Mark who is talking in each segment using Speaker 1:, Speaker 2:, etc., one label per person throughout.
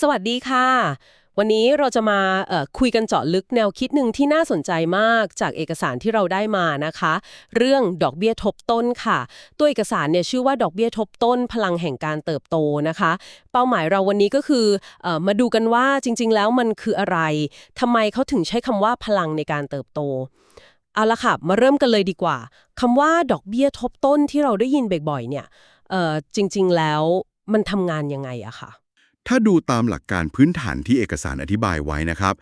Speaker 1: สวัสดีค่ะ วันนี้เราจะมาคุยกันเจาะลึกแนวคิดหนึ่งที่น่าสนใจมากจากเอกสารที่เราได้มานะคะ เรื่องดอกเบี้ยทบต้นค่ะ ตัวเอกสารเนี่ยชื่อว่าดอกเบี้ยทบต้น พลังแห่งการเติบโตนะคะ เป้าหมายเราวันนี้ก็คืออมาดูกันว่าจริง ๆ แล้วมันคืออะไรทำไมเขาถึงใช้คำว่าพลังในการเติบโตเอาละค่ะ มาเริ่มกันเลยดีกว่าคำว่าดอกเบี้ยทบต้นที่เราได้ยินบ่อยๆเนี่ยจริง ๆ แล้วมันทำงานยังไงอะค่ะ
Speaker 2: ถ้าดูตามหลักการพื้นฐานที่เอกสารอธิบายไว้นะครับ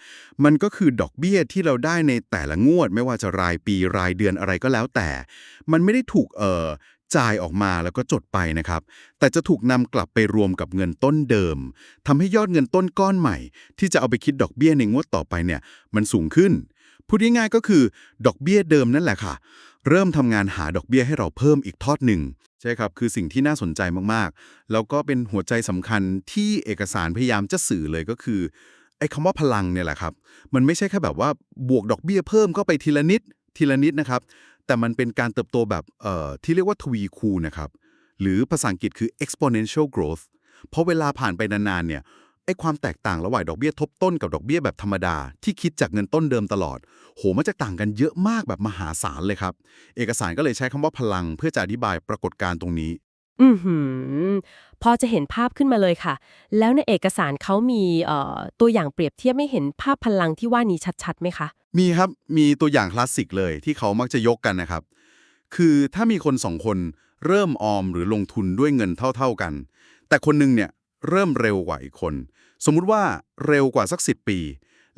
Speaker 2: มันก็คือดอกเบี้ยที่เราได้ในแต่ละงวด ไม่ว่าจะรายปีรายเดือนอะไรก็แล้วแต่ มันไม่ได้ถูกเอ่อจ่ายออกมาแล้วก็จดไปนะครับ แต่จะถูกนำกลับไปรวมกับเงินต้นเดิมทำให้ยอดเงินต้นก้อนใหม่ ที่จะเอาไปคิดดอกเบี้ยในงวดต่อไปเนี่ยมันสูงขึ้น พูดง่ายๆก็คือ ดอกเบี้ยเดิมนั่นแหละค่ะ เริ่มทำงานหาดอกเบี้ยให้เราเพิ่มอีกทอดหนึ่ง ใช่ครับ คือสิ่งที่น่าสนใจมากๆ แล้วก็เป็นหัวใจสำคัญที่เอกสารพยายามจะสื่อเลยก็คือ ไอ้คำว่าพลังเนี่ยแหละครับ มันไม่ใช่แค่แบบว่าบวกดอกเบี้ยเพิ่มเข้าไปทีละนิด ทีละนิดนะครับ แต่มันเป็นการเติบโตแบบเอ่อที่เรียกว่าทวีคูณนะครับ หรือภาษาอังกฤษคือ exponential growth เพราะเวลาผ่านไปนานๆเนี่ย ไอ้ความแตกต่างระหว่างดอกเบี้ยทบต้นกับดอกเบี้ยแบบธรรมดา ที่คิดจากเงินต้นเดิมตลอด โหมันจะต่างกันเยอะมากแบบมหาศาลเลยครับ เอกสารก็เลยใช้คำว่าพลังเพื่อจะอธิบายปรากฏการณ์ตรงนี้
Speaker 1: อือหือ พอจะเห็นภาพขึ้นมาเลยค่ะ แล้วในเอกสารเขามีเอ่อตัวอย่างเปรียบเทียบไม่เห็นภาพพลังที่ว่านี้ชัดๆไหมคะ
Speaker 2: มีครับมีตัวอย่างคลาสสิกเลยที่เขามักจะยกกันนะครับ คือถ้ามีคนสองคนเริ่มออมหรือลงทุนด้วยเงินเท่า ๆกัน แต่คนหนึงเนี่ย เริ่มเร็วกว่าอีกคน สมมุติว่าเร็วกว่าสักสิปี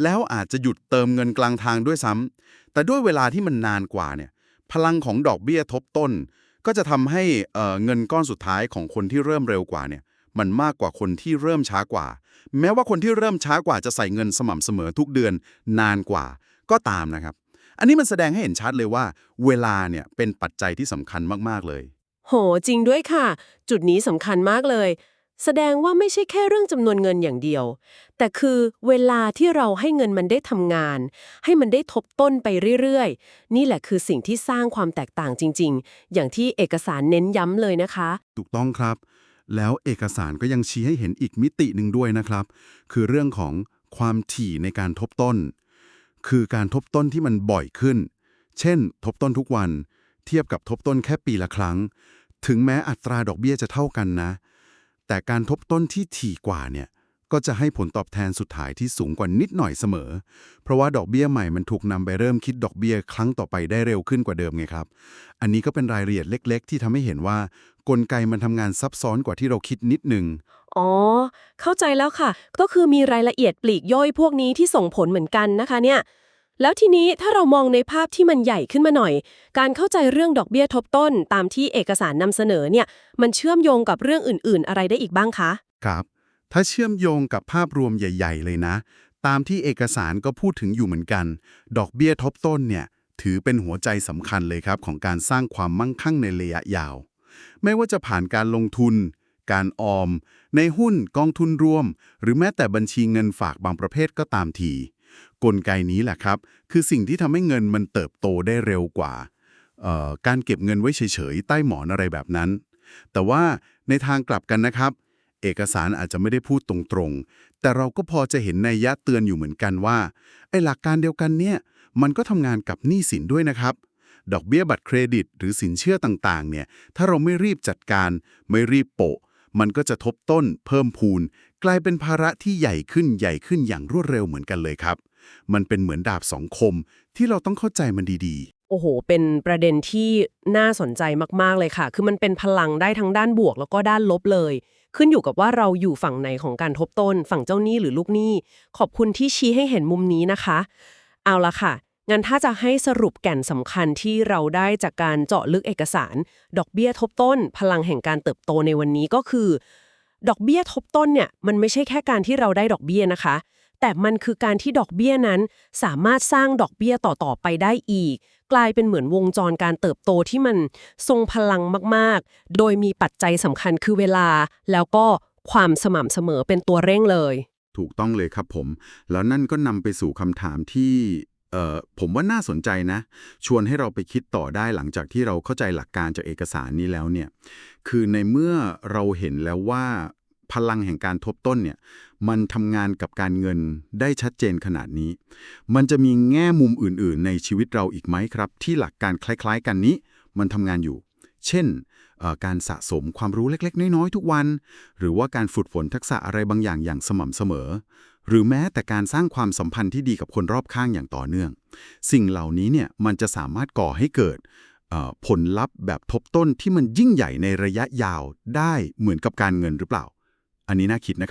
Speaker 2: แล้วอาจจะหยุดเติมเงินกลางทางด้วยซ้ำแต่ด้วยเวลาที่มันนานกว่าเนี่ยพลังของดอกเบี้ยทบต้น ก็จะทำให้เอ่อเงินก้อนสุดท้ายของคนที่เริ่มเร็วกว่าเนี่ยมันมากกว่าคนที่เริ่มช้ากว่า แม้ว่าคนที่เริ่มช้ากว่าจะใส่เงินสม่ำเสมอทุกเดือนนานกว่าก็ตามนะครับ อันนี้มันแสดงให้เห็นชัดเลยว่า เวลาเนี่ยเป็นปัจจัยที่สำคัญมาก ๆ เลย
Speaker 1: โห จริงด้วยค่ะ จุดนี้สำคัญมากเลย แสดงว่าไม่ใช่แค่เรื่องจำนวนเงินอย่างเดียว แต่คือเวลาที่เราให้เงินมันได้ทำงาน ให้มันได้ทบต้นไปเรื่อยๆ นี่แหละคือสิ่งที่สร้างความแตกต่างจริง ๆ อย่างที่เอกสารเน้นย้ำเลยนะคะ
Speaker 2: ถูกต้องครับ แล้วเอกสารก็ยังชี้ให้เห็นอีกมิติหนึ่งด้วยนะครับ คือเรื่องของความถี่ในการทบต้น คือการทบต้นที่มันบ่อยขึ้น เช่น ทบต้นทุกวัน เทียบกับทบต้นแค่ปีละครั้ง ถึงแม้อัตราดอกเบี้ยจะเท่ากันนะ แต่การทบต้นที่ถี่กว่าเนี่ยก็จะให้ผลตอบแทนสุดท้ายที่สูงกว่านิดหน่อยเสมอ เพราะว่าดอกเบี้ยใหม่มันถูกนำไปเริ่มคิดดอกเบี้ยครั้งต่อไปได้เร็วขึ้นกว่าเดิมไงครับ อันนี้ก็เป็นรายละเอียดเล็ก ๆ ที่ทำให้เห็นว่ากลไกมันทำงานซับซ้อนกว่าที่เราคิดนิดหนึ่ง
Speaker 1: อ๋อ เข้าใจแล้วค่ะ ก็คือมีรายละเอียดปลีกย่อยพวกนี้ที่ส่งผลเหมือนกันนะคะเนี่ย แล้วทีนี้ถ้าเรามองในภาพที่มันใหญ่ขึ้นมาหน่อย การเข้าใจเรื่องดอกเบี้ยทบต้น ตามที่เอกสารนำเสนอเนี่ย มันเชื่อมโยงกับเรื่องอื่น ๆ อะไรได้อีกบ้างคะ
Speaker 2: ครับ ถ้าเชื่อมโยงกับภาพรวมใหญ่ ๆ เลยนะ ตามที่เอกสารก็พูดถึงอยู่เหมือนกัน ดอกเบี้ยทบต้นเนี่ย ถือเป็นหัวใจสำคัญเลยครับ ของการสร้างความมั่งคั่งในระยะยาว ไม่ว่าจะผ่านการลงทุน การออม ในหุ้นกองทุนรวม หรือแม้แต่บัญชีเงินฝากบางประเภทก็ตามที กลไกนี้แหละครับ คือสิ่งที่ทำให้เงินมันเติบโตได้เร็วกว่า การเก็บเงินไว้เฉยๆ ใต้หมอนอะไรแบบนั้น แต่ว่าในทางกลับกันนะครับ เอกสารอาจจะไม่ได้พูดตรงๆ แต่เราก็พอจะเห็นในยยะเตือนอยู่เหมือนกันว่าไอ้หลักการเดียวกันเนี่ยมันก็ทำงานกับหนี้สินด้วยนะครับ ดอกเบี้ยบัตรเครดิต หรือสินเชื่อต่างๆ เนี่ย ถ้าเราไม่รีบจัดการ ไม่รีบโปะ มันก็จะทบต้น เพิ่มพูน กลายเป็นภาระที่ใหญ่ขึ้นใหญ่ขึ้นอย่างรวดเร็วเหมือนกันเลยครับ มันเป็นเหมือนดาบสองคมที่เราต้องเข้าใจมันดีๆ
Speaker 1: โอ้โห เป็นประเด็นที่น่าสนใจมาก ๆ เลยค่ะ คือมันเป็นพลังได้ทั้งด้านบวกแล้วก็ด้านลบเลย ขึ้นอยู่กับว่าเราอยู่ฝั่งไหนของการทบต้น ฝั่งเจ้าหนี้หรือลูกหนี้ ขอบคุณที่ชี้ให้เห็นมุมนี้นะคะ เอาละค่ะ งั้นถ้าจะให้สรุปแก่นสำคัญที่เราได้จากการเจาะลึกเอกสาร ดอกเบี้ยทบต้น พลังแห่งการเติบโตในวันนี้ก็คือ ดอกเบี้ยทบต้นเนี่ยมันไม่ใช่แค่การที่เราได้ดอกเบี้ยนะคะ แต่มันคือการที่ดอกเบี้ยนั้นสามารถสร้างดอกเบี้ยต่อๆไปได้อีก กลายเป็นเหมือนวงจรการเติบโตที่มันทรงพลังมากๆ โดยมีปัจจัยสำคัญคือเวลา แล้วก็ความสม่ำเสมอเป็นตัวเร่งเลย
Speaker 2: ถูกต้องเลยครับผม แล้วนั่นก็นำไปสู่คำถามที่ เอ่อผมว่าน่าสนใจนะ ชวนให้เราไปคิดต่อได้หลังจากที่เราเข้าใจหลักการจากเอกสารนี้แล้วเนี่ยคือในเมื่อเราเห็นแล้วว่าพลังแห่งการทบต้นเนี่ยมันทำงานกับการเงินได้ชัดเจนขนาดนี้ มันจะมีแง่มุมอื่น ๆ ในชีวิตเราอีกไหมครับ ที่หลักการคล้าย ๆ กันนี้ มันทำงานอยู่ เช่นเอ่อการสะสมความรู้เล็ก ๆ น้อย ๆ ทุกวัน หรือว่าการฝึกฝนทักษะอะไรบางอย่างอย่างสม่ำเสมอ หรือแม้แต่การสร้างความสัมพันธ์ที่ดีกับคนรอบข้างอย่างต่อเนื่อง สิ่งเหล่านี้เนี่ยมันจะสามารถก่อให้เกิดผลลัพธ์แบบทบต้นที่มันยิ่งใหญ่ในระยะยาวได้เหมือนกับการเงินหรือเปล่า อันนี้น่าคิดนะครับ